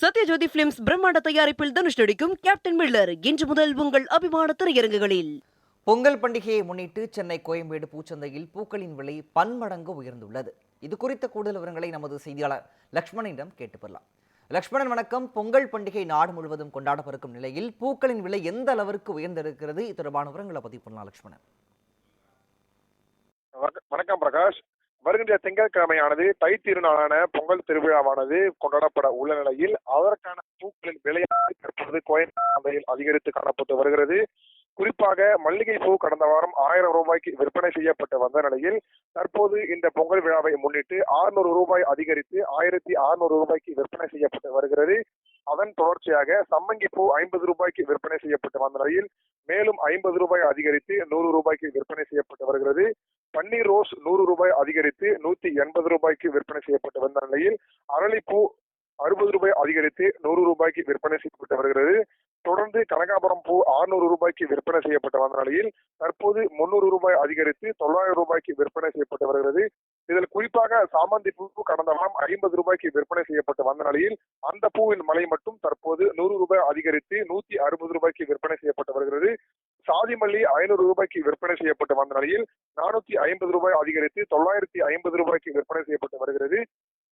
Sathyajothi films பிரம்மாண்ட தயாரிப்பில் தனுஷ் நடிக்கும் கேப்டன் மில்லர் இன்று முதல் உங்கள் அபிமான திரையரங்குகளில். பொங்கல் பண்டிகையை முன்னிட்டு சென்னை கோயம்பேடு பூச்சந்தையில் பூக்களின் விலை பன்மடங்கு உயர்ந்துள்ளது. இது குறித்த கூடுதல் விவரங்களை நமது செய்தியாளர் லக்ஷ்மணனிடம் கேட்டு பெறலாம். லக்ஷ்மணன் வணக்கம். பொங்கல் பண்டிகை நாடு முழுவதும் கொண்டாடப்படும் நிலையில் பூக்களின் விலை எந்த அளவிற்கு உயர்ந்திருக்கிறது? இது தொடர்பான விவரங்களை பதிவு பண்ணலாம் லக்ஷ்மணன். வணக்க- வணக்கம் பிரகாஷ். வருகின்ற திங்கட்கிழமையானது தை திருநாளான பொங்கல் திருவிழாவானது கொண்டாடப்பட உள்ள நிலையில் அதற்கான பூக்களின் விலையானது தற்போது கோயம்பேடு சந்தையில் அதிகரித்து காணப்பட்டு வருகிறது. குறிப்பாக மல்லிகை பூ கடந்த வாரம் ஆயிரம் ரூபாய்க்கு விற்பனை செய்யப்பட்டு வந்த நிலையில் தற்போது இந்த பொங்கல் விழாவை முன்னிட்டு 600 ரூபாய் அதிகரித்து ஆயிரத்தி அறுநூறு ரூபாய்க்கு விற்பனை செய்யப்பட்டு வருகிறது. அதன் தொடர்ச்சியாக சம்மங்கி பூ ஐம்பது ரூபாய்க்கு விற்பனை செய்யப்பட்டு வந்த நிலையில் மேலும் ஐம்பது ரூபாய் அதிகரித்து நூறு ரூபாய்க்கு விற்பனை செய்யப்பட்டு வருகிறது. பன்னீர் ரோஸ் நூறு ரூபாய் அதிகரித்து நூத்தி எண்பது ரூபாய்க்கு விற்பனை செய்யப்பட்டு வந்த நிலையில் அரளிப்பூ அறுபது ரூபாய் அதிகரித்து நூறு ரூபாய்க்கு விற்பனை செய்யப்பட்டு வருகிறது. தொடர்ந்து கனகாபுரம் பூ 600 ரூபாய்க்கு விற்பனை செய்யப்பட்டு வந்த நிலையில் தற்போது முன்னூறு ரூபாய் அதிகரித்து தொள்ளாயிரம் ரூபாய்க்கு விற்பனை செய்யப்பட்டு வருகிறது. இதில் குறிப்பாக சாமந்தி பூ கடந்த வாரம் ஐம்பது ரூபாய்க்கு விற்பனை செய்யப்பட்டு வந்த நிலையில் அந்த பூவின் மலை மட்டும் தற்போது நூறு ரூபாய் அதிகரித்து நூத்தி அறுபது ரூபாய்க்கு விற்பனை செய்யப்பட்டு வருகிறது. சாதி மல்லி ஐநூறு ரூபாய்க்கு விற்பனை செய்யப்பட்டு வந்த நிலையில் நானூத்தி ஐம்பது ரூபாய் அதிகரித்து தொள்ளாயிரத்தி ஐம்பது ரூபாய்க்கு விற்பனை செய்யப்பட்டு வருகிறது.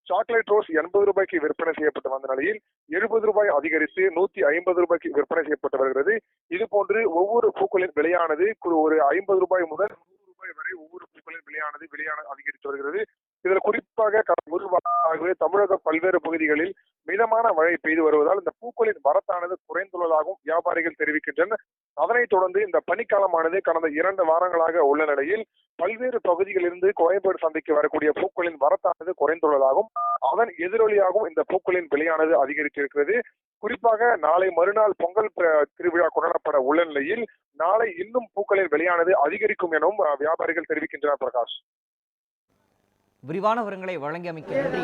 சாக்லேட் ரோஸ் எண்பது ரூபாய்க்கு விற்பனை செய்யப்பட்டு வந்த நிலையில் எழுபது ரூபாய் அதிகரித்து நூத்தி ஐம்பது ரூபாய்க்கு விற்பனை செய்யப்பட்டு வருகிறது. இது போன்று ஒவ்வொரு பூக்களின் விலையானது கு- ஒரு ஐம்பது ரூபாய் முதல் நூறு ரூபாய் வரை ஒவ்வொரு பூக்களின் விலையானது விலையான அதிகரித்து வருகிறது. இதில் குறிப்பாக தமிழக பல்வேறு பகுதிகளில் மிதமான மழை பெய்து வருவதால் இந்த பூக்களின் வரத்தானது குறைந்துள்ளதாகவும் வியாபாரிகள் தெரிவிக்கின்றனர். அதனைத் தொடர்ந்து இந்த பனிக்காலமானது கடந்த இரண்டு வாரங்களாக உள்ள நிலையில் பல்வேறு பகுதிகளிலிருந்து கோயம்பேடு சந்தைக்கு வரக்கூடிய பூக்களின் வரத்தானது குறைந்துள்ளதாகவும் அதன் எதிரொலியாகவும் இந்த பூக்களின் விலையானது அதிகரித்திருக்கிறது. குறிப்பாக நாளை மறுநாள் பொங்கல் திருவிழா கொண்டாடப்பட உள்ள நிலையில் நாளை இன்னும் பூக்களின் விலையானது அதிகரிக்கும் எனவும் வியாபாரிகள் தெரிவிக்கின்றனர் பிரகாஷ். விரிவான விவரங்களை வழங்கியமைக்க நன்றி